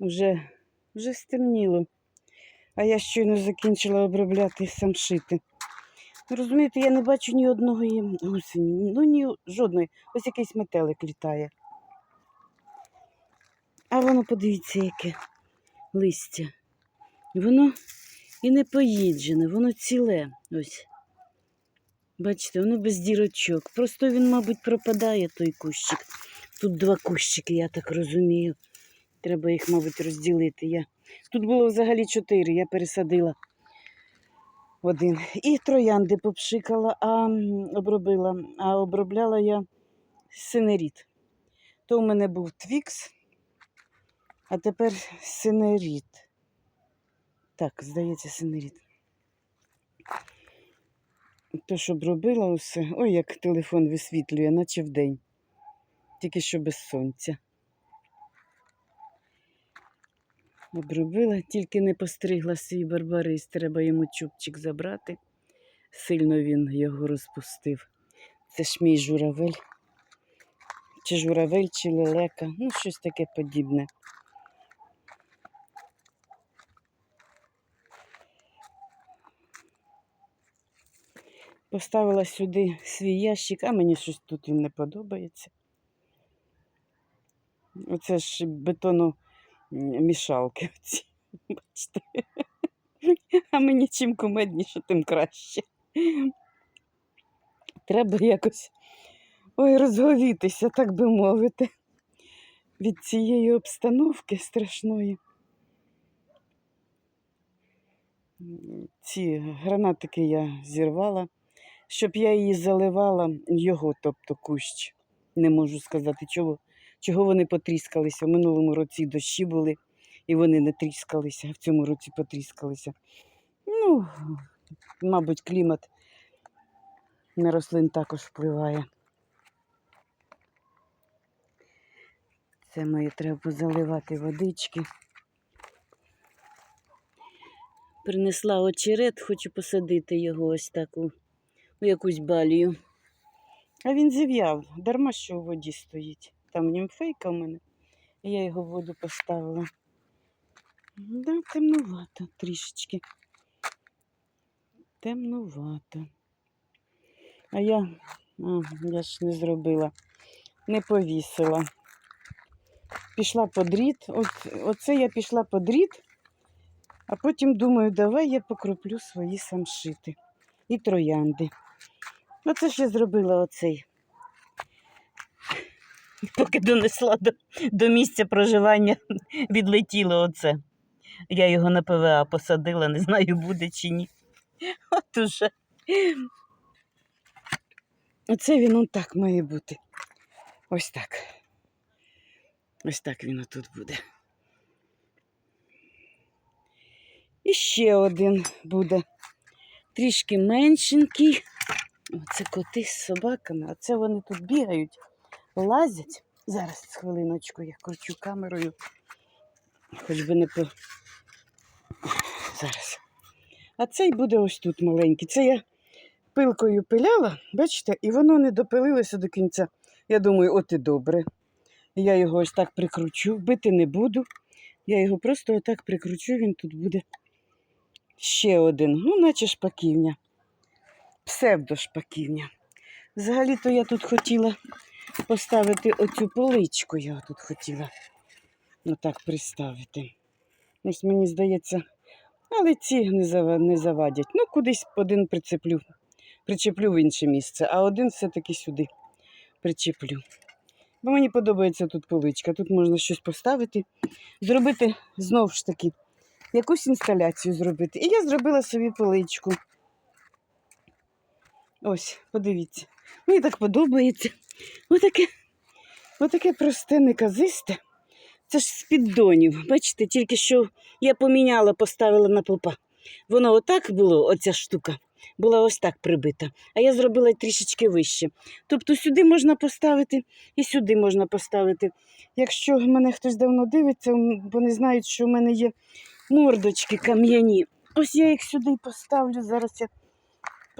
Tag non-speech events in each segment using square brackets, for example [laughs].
Вже, вже стемніло. А я щойно закінчила обробляти самшити. Ну, Розумієте, я не бачу ні одного гусені, ну ні жодної. Ось якийсь метелик літає. А воно, подивіться, яке листя. Воно і не поїджене, воно ціле. Ось. Бачите, воно без дірочок. Просто він, мабуть, пропадає той кущик. Тут два кущики, я так розумію. Треба їх, мабуть, розділити. Я... Тут було взагалі чотири, я пересадила один. І троянди попшикала, а обробила. А обробляла я синеріт. То у мене був твікс, а тепер синеріт. Так, здається, синеріт. То, що обробила усе. Ой, як телефон висвітлює, наче вдень. Тільки що без сонця. Обробила, тільки не постригла свій барбарис. Треба йому чубчик забрати. Сильно він його розпустив. Це ж мій журавель. Чи журавель, чи лелека. Ну, щось таке подібне. Поставила сюди свій ящик, а мені щось тут він не подобається. Оце ж бетономішалки. Оці. [laughs] Бачите? А мені чим кумедніше, тим краще. Треба якось ой, розговітися, так би мовити, від цієї обстановки страшної. Ці гранатики я зірвала, щоб я її заливала, його, тобто кущ. Не можу сказати, чого, чого вони потріскалися. В минулому році дощі були, і вони не тріскалися, в цьому році потріскалися. Ну, мабуть, клімат на рослин також впливає. Це моє треба заливати водички. Принесла очерет, хочу посадити його ось так у, у якусь балію. А він зів'яв, дарма що у воді стоїть. Там німфейка в мене. Я його в воду поставила. Да, темнувато трішечки. Темнувато. А я, а, я ж не зробила, не повісила. Пішла по дріт. Оце я пішла по дріт, а потім думаю, давай я покроплю свої самшити і троянди. Оце ж я зробила оцей. [laughs] Поки донесла до, до місця проживання, [laughs] відлетіло оце. Я його на ПВА посадила, не знаю, буде чи ні. [laughs] От уже. Оце він он так має бути. Ось так. Ось так він тут буде. І ще один буде. Трішки меншенький. Оце коти з собаками, а це вони тут бігають, лазять. Зараз хвилиночку я кручу камерою. Хоч би не по. Зараз. А цей буде ось тут маленький. Це я пилкою пиляла, бачите, і воно не допилилося до кінця. Я думаю, от і добре. Я його ось так прикручу, бити не буду. Я його просто отак прикручу, він тут буде ще один. Ну, наче шпаківня. Псевдошпаківня. Взагалі-то я тут хотіла поставити оцю поличку, я тут хотіла отак приставити. Ось мені здається, але ці не, завадять. Ну, кудись один прицеплю, причеплю в інше місце, а один все-таки сюди причеплю. Бо мені подобається тут поличка. Тут можна щось поставити, зробити знову ж таки якусь інсталяцію зробити. І я зробила собі поличку. Ось, подивіться. Мені так подобається. Отаке, отаке просте, неказисте. Це ж з піддонів. Бачите, тільки що я поміняла, поставила на попа. Воно отак було, оця штука, була ось так прибита, а я зробила трішечки вище. Тобто сюди можна поставити і сюди можна поставити. Якщо мене хтось давно дивиться, вони знають, що в мене є мордочки кам'яні. Ось я їх сюди поставлю. Зараз я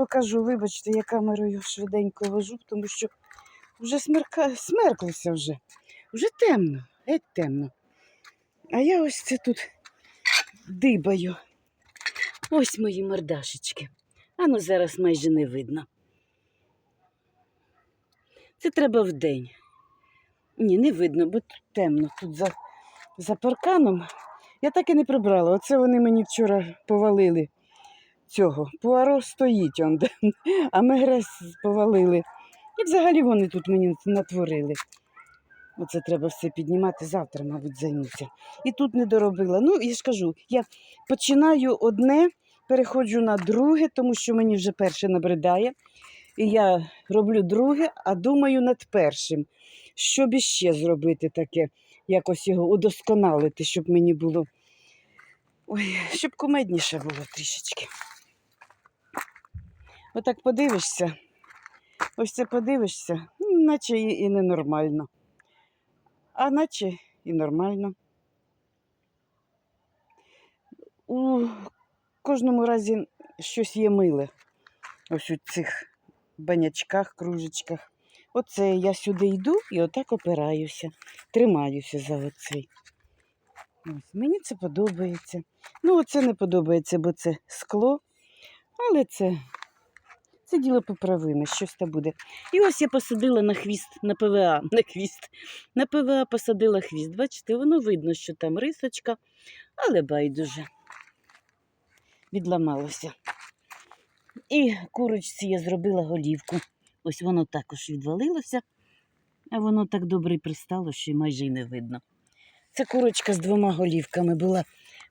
покажу. Вибачте, я камерою швиденько вожу, тому що вже смерка... смерклося вже. Вже темно, геть темно. А я ось це тут дибаю. Ось мої мордашечки. А ну зараз майже не видно. Це треба вдень. Ні, не видно, бо тут темно. Тут за, за парканом. Я так і не прибрала. Оце вони мені вчора повалили цього. Пуаро стоїть он, а мегрес повалили. І взагалі вони тут мені натворили. Оце треба все піднімати завтра, мабуть, займуся. І тут не доробила. Ну, я ж кажу, я починаю одне, переходжу на друге, тому що мені вже перше набридає. І я роблю друге, а думаю над першим. Що б іще зробити таке, якось його удосконалити, щоб мені було. Ой, щоб кумедніше було трішечки. Отак подивишся, ось це подивишся, наче і ненормально. А наче і нормально. У кожному разі щось є миле. Ось у цих банячках, кружечках. Оце я сюди йду і отак опираюся, тримаюся за оцей. Ось, мені це подобається. Ну, оце не подобається, бо це скло, але це, це діло поправиме, щось там буде. І ось я посадила на хвіст, на ПВА, [laughs] на хвіст. На ПВА посадила хвіст. Бачите, воно видно, що там рисочка, але байдуже. Відламалося. І курочці я зробила голівку. Ось воно також відвалилося, а воно так добре пристало, що майже й не видно. Це курочка з двома голівками була.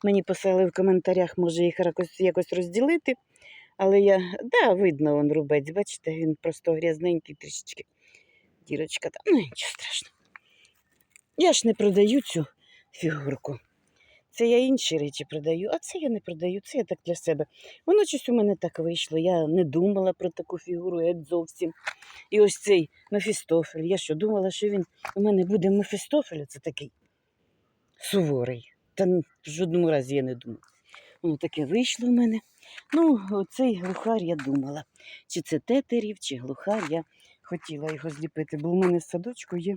Мені писали в коментарях, може їх якось розділити. Але я, да, видно, он рубець, бачите, він просто грязненький трішечки. Дірочка там, ну нічого страшного. Я ж не продаю цю фігурку. Це я інші речі продаю, а це я не продаю, це я так для себе. Воно щось у мене так вийшло. Я не думала про таку фігуру геть зовсім. І ось цей Мефістофель. Я що, думала, що він у мене буде Мефістофель, це такий суворий. Та в жодному разі я не думала. Воно таке вийшло в мене. Ну, оцей глухар я думала. Чи це тетерів, чи глухар. Я хотіла його зліпити, бо у мене в садочку є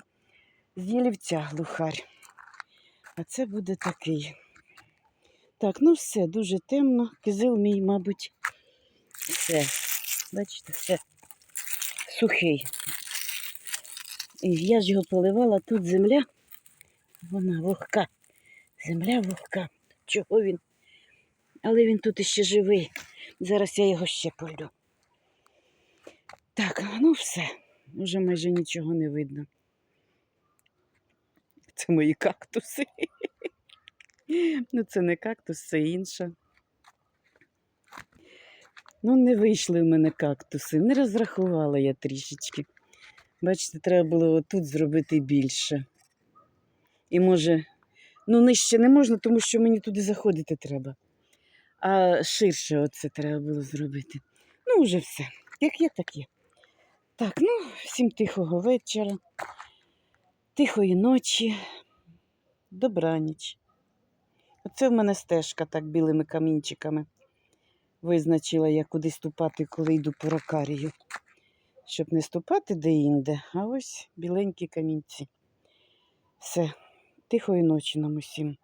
з ялівця глухар. А це буде такий. Так, ну все, дуже темно. Кизил мій, мабуть, все. Бачите, все сухий. І я ж його поливала, тут земля, вона вогка. Земля вогка. Чого він? Але він тут іще живий. Зараз я його ще полю. Так, ну все. Вже майже нічого не видно. Це мої кактуси. Ну, це не кактус, це інше. Ну, не вийшли в мене кактуси, не розрахувала я трішечки. Бачите, треба було отут зробити більше. І може, ну нижче не можна, тому що мені туди заходити треба. А ширше оце треба було зробити. Ну, вже все. Як є, так є. Так, ну, всім тихого вечора, тихої ночі, добраніч. Оце в мене стежка так білими камінчиками. Визначила я куди ступати, коли йду по ракарію. Щоб не ступати де-інде, а ось біленькі камінці. Все, тихої ночі нам усім.